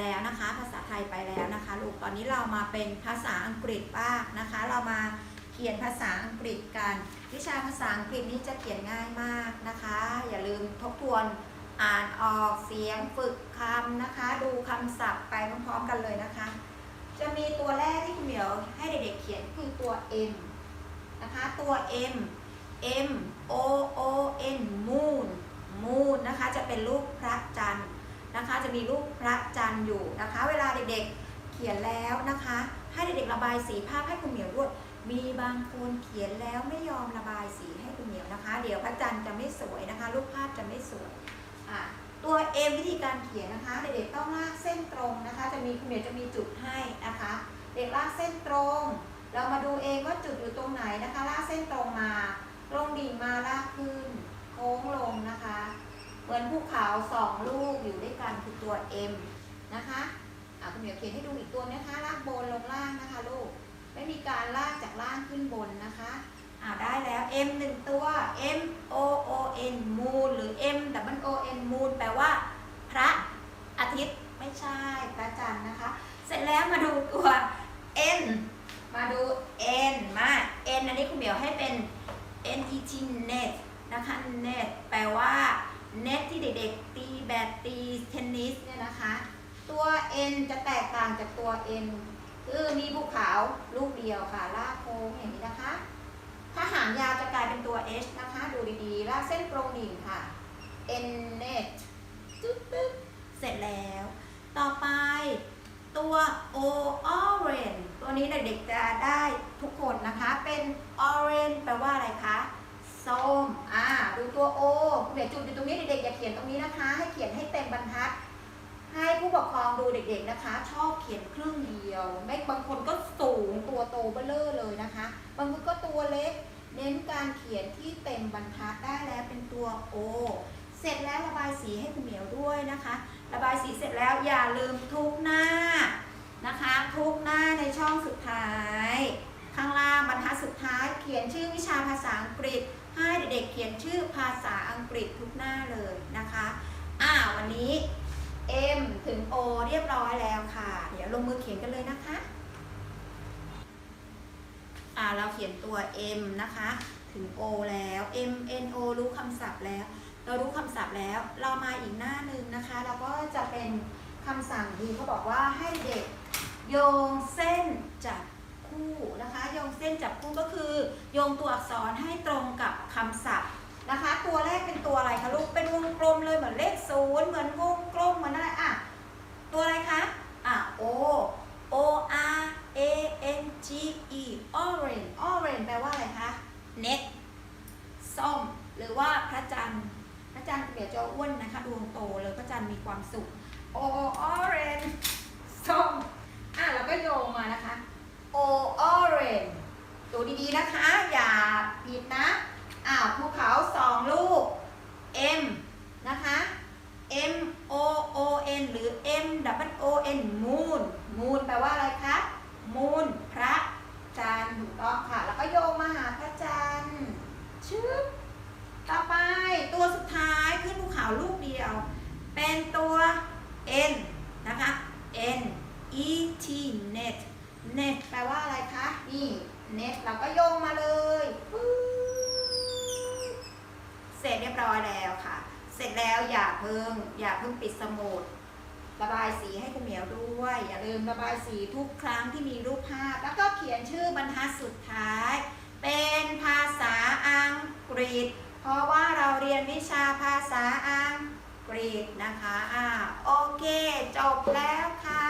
แล้วนะคะ ภาษาไทยไปแล้วนะคะลูกตอนนี้เรามาเป็นภาษาอังกฤษบ้างนะคะ เรามาเขียนภาษาอังกฤษกัน วิชาภาษาอังกฤษนี้จะเขียนง่ายมากนะคะ อย่าลืมทบทวนอ่านออกเสียงฝึกคำนะคะ ดูคำศัพท์ไปพร้อมๆกันเลยนะคะ จะมีตัวแรกที่คุณเหมียวให้เด็กๆเขียนคือตัว M นะคะตัว M M O O N moon moon นะคะจะเป็นรูปพระจันทร์ นะคะ จะมีรูปพระจันทร์อยู่นะคะ เวลาเด็กๆเขียนแล้วนะคะ ให้เด็กๆระบายสีภาพให้คุณเหมียวด้วย มีบางคนเขียนแล้วไม่ยอมระบายสีให้คุณเหมียวนะคะ เดี๋ยวพระจันทร์จะไม่สวยนะคะ รูปภาพจะไม่สวยอะตัว M วิธีการเขียนนะคะ เด็กๆต้องลากเส้นตรงนะคะ จะมีคุณเหมียวจะมีจุดให้นะคะ เด็กลากเส้นตรง เรามาดูเองว่าจุดอยู่ตรงไหนนะคะ ลากเส้นตรงมา ตรงดิ่งมาลากขึ้น โค้งลงนะคะ เหมือนภูเขาสองลูกอยู่ด้วยกันคือตัว M นะคะอะคุณเหมียวเขียนให้ดูอีกตัวนะคะ ลากบนลงล่างนะคะลูก ไม่มีการลากจากล่างขึ้นบนนะคะอ่าได้แล้ว M หนึ่งตัว M O O N moon หรือ M W O N moon แปลว่า พระอาทิตย์ไม่ใช่พระจันทร์นะคะ เสร็จแล้วมาดูตัว N มาดู N มา N อันนี้คุณเหมียวให้เป็น N E T net นะคะ net แปลว่า net ที่ เด็กๆ ตีแบดตีเทนนิสเนี่ยนะคะ ตัว N จะแตกต่างจากตัว N คือมีภูเขาลูกเดียวค่ะลากโค้งอย่างนี้นะคะถ้าหางยาวจะกลายเป็นตัว H นะคะ ดูดีๆลากเส้นตรงดิ่งค่ะ N net ตึ๊บตึ๊บเสร็จแล้ว ต่อไปตัว O orange ตัวนี้เด็กๆจะได้ทุกคนนะคะ เป็น orange แปลว่าอะไรคะ ส้ม ดูตัว O เดี๋ยวจุดอยู่ตรงนี้เด็กๆอย่าเขียนตรงนี้นะคะ ให้เขียนให้เต็มบรรทัด ให้ผู้ปกครองดูเด็ก ๆนะคะ ชอบเขียนครึ่งเดียว ไม่บางคนก็สูงตัวโตเบ้อเลอร์เลยนะคะ บางคนก็ตัวเล็ก เน้นการเขียนที่เต็มบรรทัดได้แล้วเป็นตัว O เสร็จแล้วระบายสีให้คุณเหมียวด้วยนะคะ ระบายสีเสร็จแล้วอย่าลืมทุกหน้านะคะ ทุกหน้าในช่องสุดท้าย ข้างล่างบรรทัดสุดท้าย เขียนชื่อวิชาภาษาอังกฤษ ให้เด็กๆเขียนชื่อภา ษาอังกฤษทุกหน้าเลยนะคะอ่าวันนี้ M ถึง O เรียบร้อยแล้วค่ะ เดี๋ยวลงมือเขียนกันเลยนะคะอ่าเราเขียนตัว M นะคะ ถึง O แล้ว M N O รู้คำศัพท์แล้ว เรารู้คำศัพท์แล้ว เรามาอีกหน้าหนึ่งนะคะ เราก็จะเป็นคำสั่งดีเขาบอกว่าให้เด็กโยงเส้นจับคู่นะคะ โยงเส้นจับคู่ก็คือ โยงตัวอักษรให้ตรงกับคำศัพท์ นะคะ ตัวแรกเป็นตัวอะไรคะลูก เป็นวงกลมเลยเหมือนเลขศูนย์เหมือนวงกลมเหมือนอะไรอะ ตัวอะไรคะ อะ O O R A N G E orange orange แปลว่าอะไรคะ net ส้ม หรือว่าพระจันทร์ พระจันทร์เดี๋ยวจะอ้วนนะคะดวงโตเลยพระจันทร์มีความสุข O orange ส้ม อะเราก็โยงมานะคะ O orange ดูดีๆนะคะ อย่าผิดนะ อ่าภูเขาสองลูก M นะคะ M O O N หรือ M W O N moon moon แปลว่าอะไรคะ moon พระจันทร์ถูกต้องค่ะ แล้วก็โยงมาหาพระจันทร์ชึบต่อไปตัวสุดท้ายขึ้นภูเขาลูกเดียว เป็นตัว N นะคะ N E T net net แปลว่าอะไรคะ นี่ net เราก็โยงมาเลย อยแล้วค่ะ เสร็จแล้วอย่าเพิ่งอย่าเพิ่งปิดสมุดระบายสีให้คุณเหมียวด้วย อย่าลืมระบายสีทุกครั้งที่มีรูปภาพ แล้วก็เขียนชื่อบรรทัดสุดท้าย เป็นภาษาอังกฤษ เพราะว่าเราเรียนวิชาภาษาอังกฤษนะคะอ่าโอเค จบแล้วค่ะ